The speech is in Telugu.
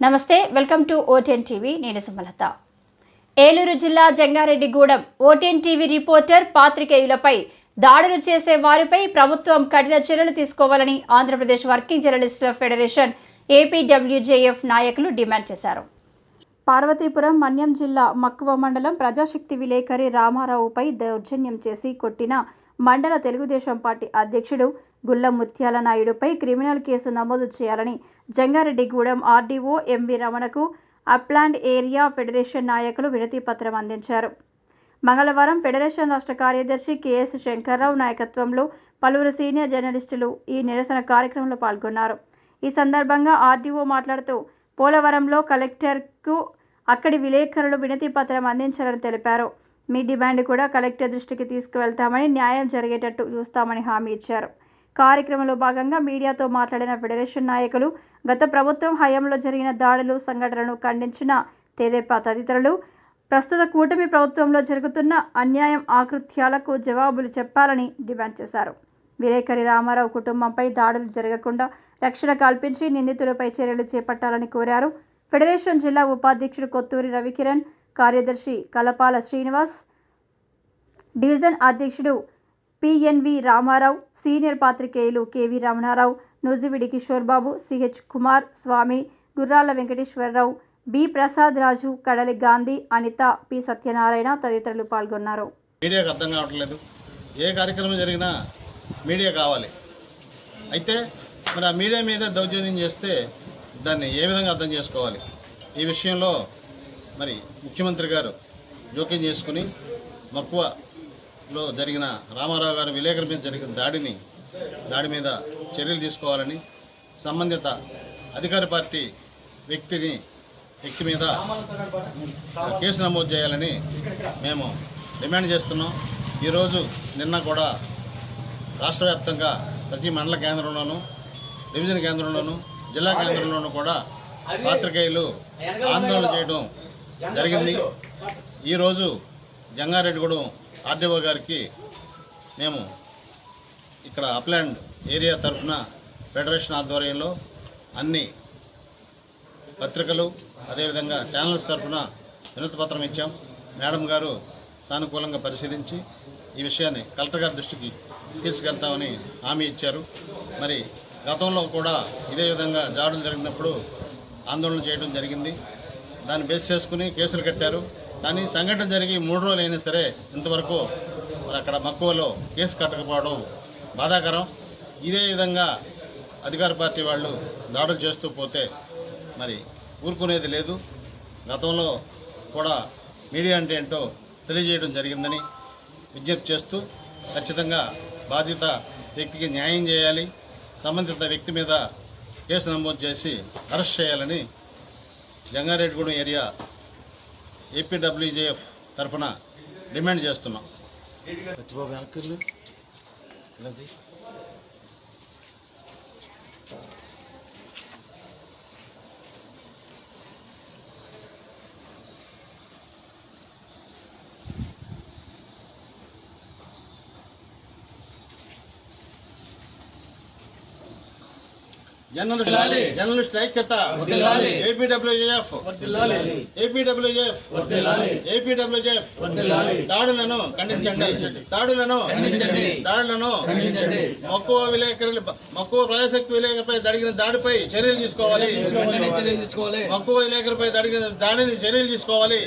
నమస్తే వెల్కమ్ టు ఓటెన్ టీవీ. నేను సుమలత. ఏలూరు జిల్లా జంగారెడ్డిగూడెం ఓటెన్ టీవీ రిపోర్టర్ పాత్రికేయులపై దాడులు చేసే వారిపై ప్రభుత్వం కఠిన చర్యలు తీసుకోవాలని ఆంధ్రప్రదేశ్ వర్కింగ్ జర్నలిస్టుల federation A P W J F నాయకులు డిమాండ్ చేశారు. పార్వతీపురం మన్యం జిల్లా మక్కువ మండలం ప్రజాశక్తి విలేకరి రామారావుపై దౌర్జన్యం చేసి కొట్టిన మండల తెలుగుదేశం పార్టీ అధ్యక్షుడు గుల్ల ముత్యాల నాయుడుపై క్రిమినల్ కేసు నమోదు చేయాలని Jangareddygudem R D O M V రమణకు upland area federation నాయకులు వినతి పత్రం అందించారు. మంగళవారం ఫెడరేషన్ రాష్ట్ర కార్యదర్శి కెఎస్ శంకర్రావు నాయకత్వంలో పలువురు సీనియర్ జర్నలిస్టులు ఈ నిరసన కార్యక్రమంలో పాల్గొన్నారు. ఈ సందర్భంగా ఆర్డీఓ మాట్లాడుతూ పోలవరంలో కలెక్టర్కు అక్కడి విలేకరులు వినతి పత్రం అందించాలని తెలిపారు. మీ డిమాండ్ కూడా కలెక్టర్ దృష్టికి తీసుకువెళ్తామని న్యాయం జరిగేటట్టు చూస్తామని హామీ ఇచ్చారు. కార్యక్రమంలో భాగంగా మీడియాతో మాట్లాడిన ఫెడరేషన్ నాయకులు గత ప్రభుత్వం హయాంలో జరిగిన దాడులు సంఘటనలను ఖండించిన తెదేపా తదితరులు ప్రస్తుత కూటమి ప్రభుత్వంలో జరుగుతున్న అన్యాయం ఆకృత్యాలకు జవాబులు చెప్పాలని డిమాండ్ చేశారు. విలేకరి రామారావు కుటుంబంపై దాడులు జరగకుండా రక్షణ కల్పించి నిందితులపై చర్యలు చేపట్టాలని కోరారు. ఫెడరేషన్ జిల్లా ఉపాధ్యక్షుడు కొత్తూరి రవికిరణ్ కార్యదర్శి కలపాల శ్రీనివాస్ డివిజన్ అధ్యక్షుడు P N V Ramarao senior పాత్రికేయులు K V Ramanarao Nuzividu Kishore Babu C H Kumar Swamy Gurrala Venkateswararao B Prasad రాజు కడలి గాంధీ అనిత పి సత్యనారాయణ తదితరులు పాల్గొన్నారు. మీడియాకు అర్థం కావట్లేదు ఏ కార్యక్రమం జరిగినా మీడియా కావాలి. అయితే మరి ఆ మీడియా మీద దౌర్జన్యం చేస్తే దాన్ని ఏ విధంగా అర్థం చేసుకోవాలి? ఈ విషయంలో మరి ముఖ్యమంత్రి గారు జోక్యం చేసుకుని లో జరిగిన రామారావు గారి విలేకరుల మీద జరిగిన దాడిని దాడి మీద చర్యలు తీసుకోవాలని సంబంధిత అధికార పార్టీ వ్యక్తిని వ్యక్తి మీద కేసు నమోదు చేయాలని మేము డిమాండ్ చేస్తున్నాం. ఈరోజు నిన్న కూడా రాష్ట్ర వ్యాప్తంగా ప్రతి మండల కేంద్రంలోనూ డివిజన్ కేంద్రంలోనూ జిల్లా కేంద్రంలోనూ కూడా పాత్రికేయులు ఆందోళన చేయడం జరిగింది. ఈరోజు జంగారెడ్డిగూడెం ఆర్డీఓ గారికి మేము ఇక్కడ అప్లాండ్ ఏరియా తరఫున ఫెడరేషన్ ఆధ్వర్యంలో అన్ని పత్రికలు అదేవిధంగా ఛానల్స్ తరఫున వినతిపత్రం ఇచ్చాం. మేడం గారు సానుకూలంగా పరిశీలించి ఈ విషయాన్ని కలెక్టర్ గారి దృష్టికి తీసుకెళ్తామని హామీ ఇచ్చారు. మరి గతంలో కూడా ఇదే విధంగా దాడులు జరిగినప్పుడు ఆందోళన చేయడం జరిగింది. దాన్ని బేస్ చేసుకుని కేసులు కట్టారు. కానీ సంఘటన జరిగి మూడు రోజులు అయినా సరే ఇంతవరకు మరి అక్కడ మక్కువలో కేసు కట్టకపోవడం బాధాకరం. ఇదే విధంగా అధికార పార్టీ వాళ్ళు దాడులు చేస్తూ పోతే మరి ఊరుకునేది లేదు. గతంలో కూడా మీడియా అంటే ఏంటో తెలియజేయడం జరిగిందని విజ్ఞప్తి చేస్తూ ఖచ్చితంగా బాధిత వ్యక్తికి న్యాయం చేయాలి. సంబంధిత వ్యక్తి మీద కేసు నమోదు చేసి అరెస్ట్ చేయాలని జంగారెడ్డిగూడెం ఏరియా ఏపీడబ్ల్యూజేఎఫ్ తరఫున డిమాండ్ చేస్తున్నాం. ఇలాది జర్నలిస్ట్ ఐక్యత. ఏపీడబ్ల్యూజేఎఫ్. ఏపీడబ్ల్యూజేఎఫ్. ఏపీడబ్ల్యూజేఎఫ్. దాడులను ఖండించండి. దాడులను దాడులను మక్కువ విలేకరులు మక్కువ ప్రజాశక్తి విలేకరుపై జరిగిన దాడిపై చర్యలు తీసుకోవాలి. తీసుకోవాలి. మక్కువ విలేకరుపై జరిగిన దాడిని చర్యలు తీసుకోవాలి.